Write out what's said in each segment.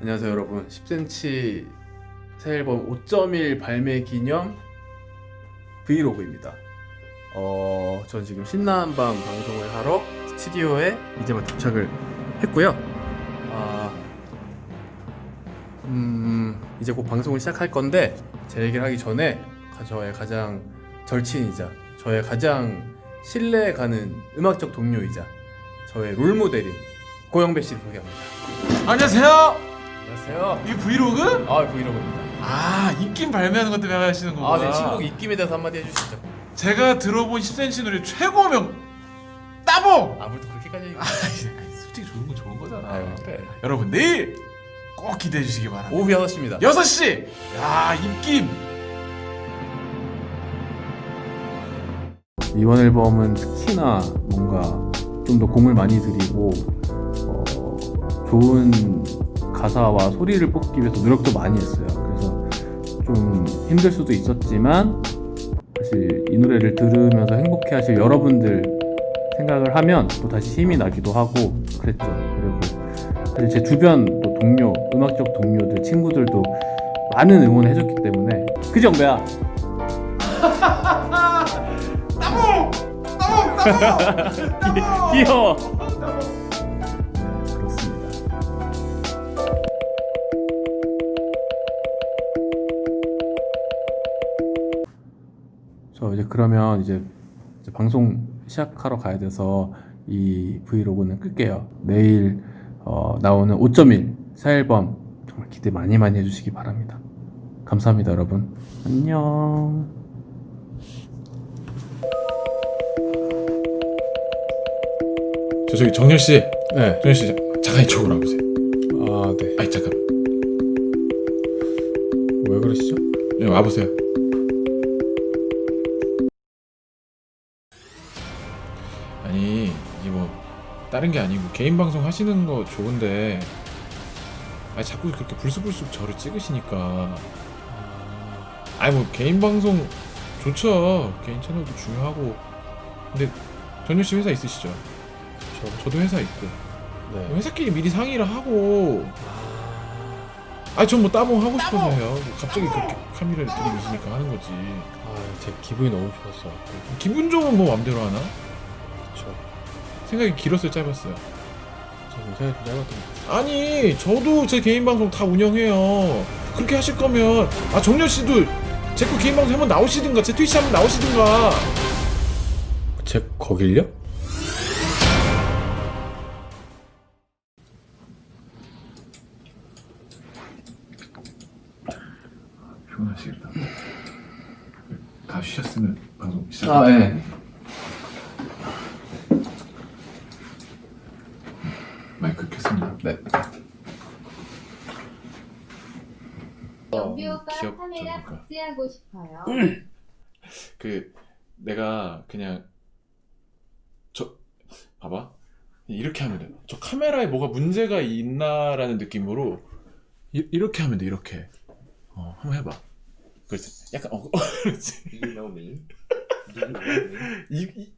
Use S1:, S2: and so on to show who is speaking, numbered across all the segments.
S1: 안녕하세요 여러분. 10cm 새 앨범 5.1 발매 기념 브이로그입니다. 어, 전 지금 신나한 밤 방송을 하러 스튜디오에 이제 막 도착을 했고요. 아, 음, 이제 곧 방송을 시작할 건데 제 얘기를 하기 전에 가- 저의 가장 절친이자 저의 가장 신뢰 가는 음악적 동료이자 저의 롤모델인 고영배 씨를 소개합니다.
S2: 안녕하세요.
S1: 안녕하세요
S2: 이 브이로그?
S1: 아 브이로그입니다.
S2: 아 입김 발매하는 것 때문에 하시는 거구나.
S1: 아, 네 친구 입김에 대해서 한마디 해주시죠.
S2: 제가 들어본 10cm 노래 최고명 따봉.
S1: 아무래도 그렇게까지 얘기.
S2: 아, 아니, 솔직히 좋은 건 좋은 거잖아.
S1: 아유 그래.
S2: 여러분 내일 꼭 기대해 주시기 바랍니다.
S1: 오후 6시입니다.
S2: 6시. 야 입김.
S1: 이번 앨범은 특히나 뭔가 좀 더 공을 많이 들이고 어, 좋은 가사와 소리를 뽑기 위해서 노력도 많이 했어요. 그래서 좀 힘들 수도 있었지만 사실 이 노래를 들으면서 행복해 하실 여러분들 생각을 하면 또 다시 힘이 나기도 하고 그랬죠. 그리고 사실 제 주변 또 동료, 음악적 동료들, 친구들도 많은 응원을 해줬기 때문에 그지 영배야?
S2: 따봉. 따봉. 따봉.
S1: 귀여워. 저 이제 그러면 이제, 이제 방송 시작하러 가야 돼서 이 브이로그는 끌게요. 내일 어, 나오는 5.1 새 앨범 정말 기대 많이 많이 해주시기 바랍니다. 감사합니다, 여러분. 안녕.
S2: 저 저기 정렬 씨.
S1: 네.
S2: 정렬 씨 잠깐 이쪽으로 와보세요.
S1: 아, 네.
S2: 아니 잠깐.
S1: 왜 그러시죠?
S2: 여기 와보세요. 다른 게 아니고 개인 방송 하시는 거 좋은데 아니 자꾸 그렇게 불쑥불쑥 저를 찍으시니까. 아니 뭐 개인 방송 좋죠. 개인 채널도 중요하고. 근데 전현 씨 회사 있으시죠?
S1: 저,
S2: 저도 회사 있고.
S1: 네.
S2: 회사끼리 미리 상의를 하고. 아니 전뭐 따봉 하고 싶어서 해요. 갑자기 그렇게 카메라를 들이미시니까 하는 거지.
S1: 아, 제 기분이 너무 좋았어.
S2: 기분 좋으면 뭐 맘대로 하나?
S1: 그쵸.
S2: 생각이 길었어요 짧았어요
S1: 생각이 좀 짧았던 것 같아요.
S2: 아니 저도 제 개인 방송 다 운영해요 그렇게 하실 거면 아 정렬 씨도 제 거 개인 방송 한번 나오시든가 제 트위치 한번 나오시든가
S1: 제 거길요?
S2: 피곤하시겠다 다 쉬셨으면 방송 시작
S1: 아, 네.
S2: 마이크 켰습니다
S1: 네.
S3: 영비 오빠
S2: 귀엽죠,
S3: 카메라. 복제하고 싶어요.
S2: 그 내가 그냥 저 봐봐 이렇게 하면 돼. 저 카메라에 뭐가 문제가 있나라는 느낌으로 이, 이렇게 하면 돼. 이렇게. 어 한번 해봐. 그렇지. 약간 어 그렇지.
S4: Do you know me? Do you know me?
S2: 이 이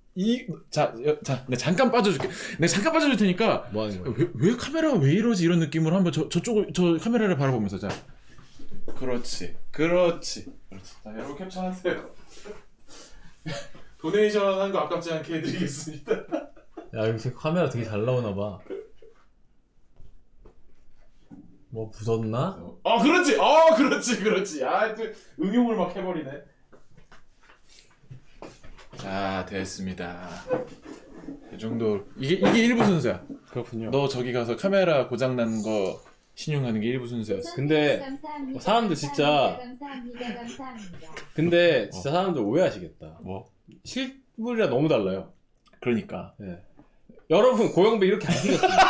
S2: 자 자, 내가 잠깐 빠져줄게. 내가 잠깐 빠져줄 테니까
S4: 뭐 하는 거야?
S2: 왜, 왜 카메라가 왜 이러지 이런 느낌으로 한번 저 저쪽을 저 카메라를 바라보면서 자. 그렇지. 그렇지. 그렇지. 자 여러분 캡처하세요. 도네이션 한 거 아깝지 않게 해드리겠습니다.
S4: 야 여기 카메라 되게 잘 나오나 봐. 뭐 부쉈나?
S2: 아 그렇지. 아 그렇지 그렇지. 아 또 응용을 막 해버리네. 자 됐습니다. 이 정도 이게 이게 일부 순서야.
S4: 그렇군요.
S2: 너 저기 가서 카메라 고장 난 거 신용하는 게 일부 순서였어.
S4: 근데
S3: 감사합니다.
S4: 사람들 진짜-
S3: 감사합니다. 감사합니다.
S4: 근데 진짜 사람들 오해하시겠다.
S2: 뭐
S4: 실물이랑 너무 달라요.
S2: 그러니까
S4: 예. 여러분 고영배 이렇게 안 생겼어요.